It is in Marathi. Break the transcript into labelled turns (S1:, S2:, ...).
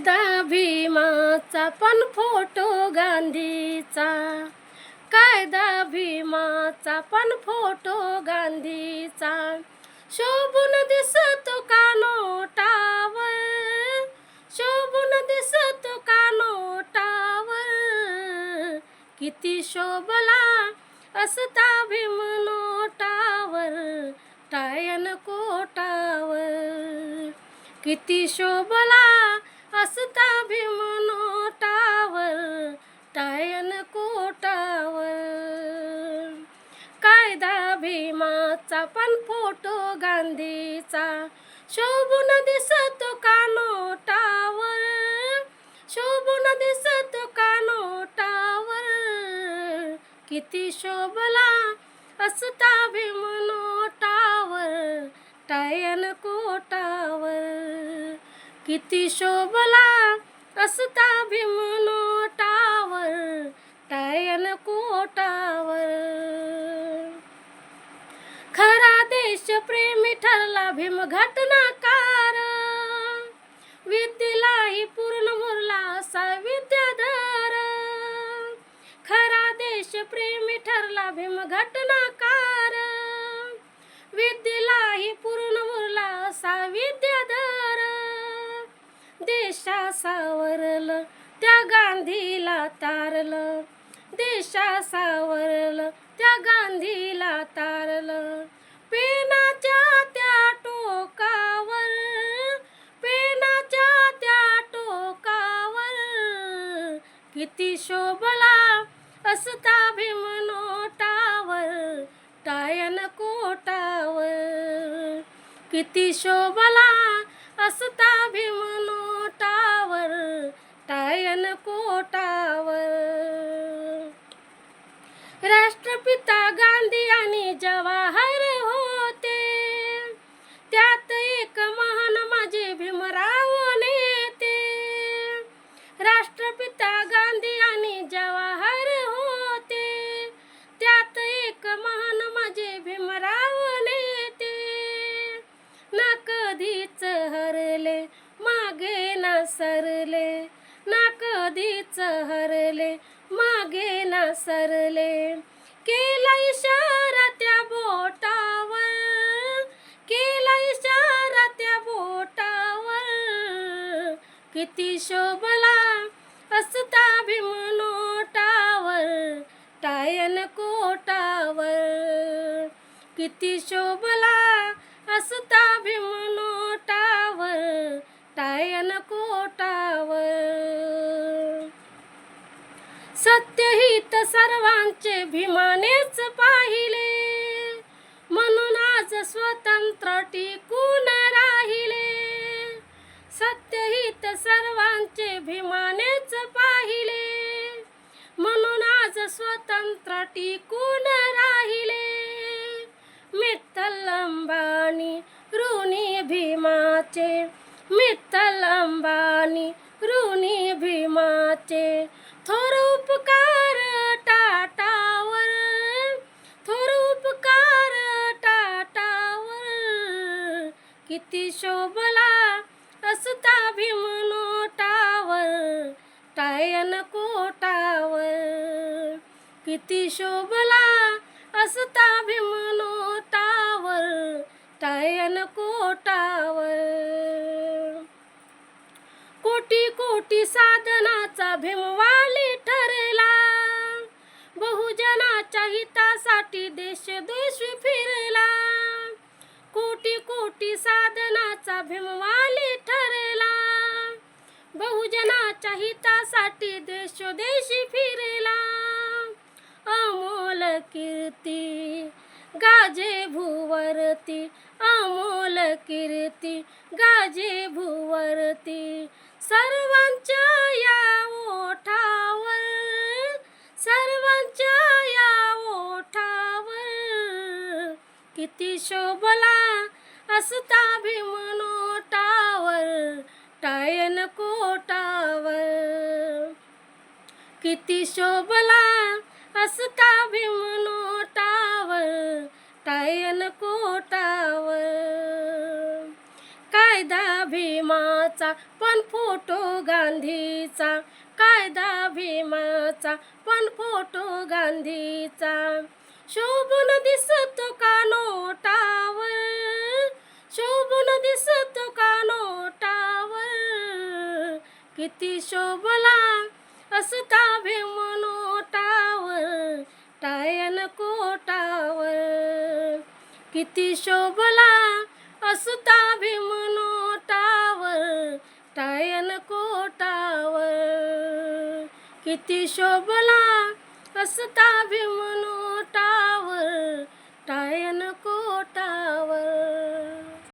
S1: कायदा भीमाचा पण फोटो गांधीचा. कायदा भीमाचा पण फोटो गांधीचा. शोभून दिसतो का नोटावर? शोभून दिसतो का नोटावर? किती शोभला असता भीम नोटावर टायन कोटावर. किती शोभला गांधीचा शोभून दिसतो का नोटावर शोभून दिसतो का नोटावर किती शोभला असता भीम नोटावर टायन कोटावर. किती शोभला असता भीमनो टावर टायन कोटावर. खरा देश प्रेमी ठरला भीम घटनाकार विद्येलाही पूर्ण मुरला असा विद्याधर. खरा देश प्रेमी ठरला भीम घटनाकार. विद्येलाही पूर्ण मुरला असा विद्याधर. देशा सावरलं त्या गांधीला तारलं. देशा सावरलं त्या गांधीला तारलं. किती शोभला असता भीमनोटावर टायन कोटावर किती शोभला असता भीमनोटावर टायन कोटावर राष्ट्रपिता गांधी पसरले. सरले केला इशारा त्या बोटावर. केला इशारा त्या बोटावर. किती शोभला असता भीम नोटावर टायन कोटावर. किती शोभला असता भीमनोटावर टायन कोटावर. हित सर्वांचे भीमानेच पाहिले. म्हणून आज स्वतंत्र टिकून राहिले. सत्यहित सर्वांचे भीमानेच पाहिले. म्हणून आज स्वतंत्र टिकून राहिले. मित्तल अंबानी ऋणी भीमाचे मित्तल अंबानी ऋणी भीमाचे थोर उपकार किती शोभला असता भीमनोटावर टायन कोटावर. किती शोभला असता भीमनोटावर टायन कोटावर. कोटी कोटी साधनाचा भीमवाली ठरला. बहुजनाच्या हितासाठी देश देश फिरला. कोटी कोटी साधनाचा भीमवाली ठरला. बहुजनाच्या हितासाठी देशोदेशी फिरला. अमोल कीर्ती गाजे भुवरती अमोल कीर्ती गाजे भुवरती. सर्व किती शोभला असता भीम नोटावर टायन कोटावर. किती शोभला असता भीम नोटावर टायन कोटावर. कायदा भीमाचा पण फोटो गांधीचा. कायदा भीमाचा पण फोटो गांधीचा. शोभून दिसतो का नोटावर शोभून दिसतो का नोटावर किती शोभला असता भीम नोटावर टायन कोटावर. किती शोभला असता भीम नोटावर टायन कोटावर. किती शोभला असता भीम नोटावर टायन कोटावर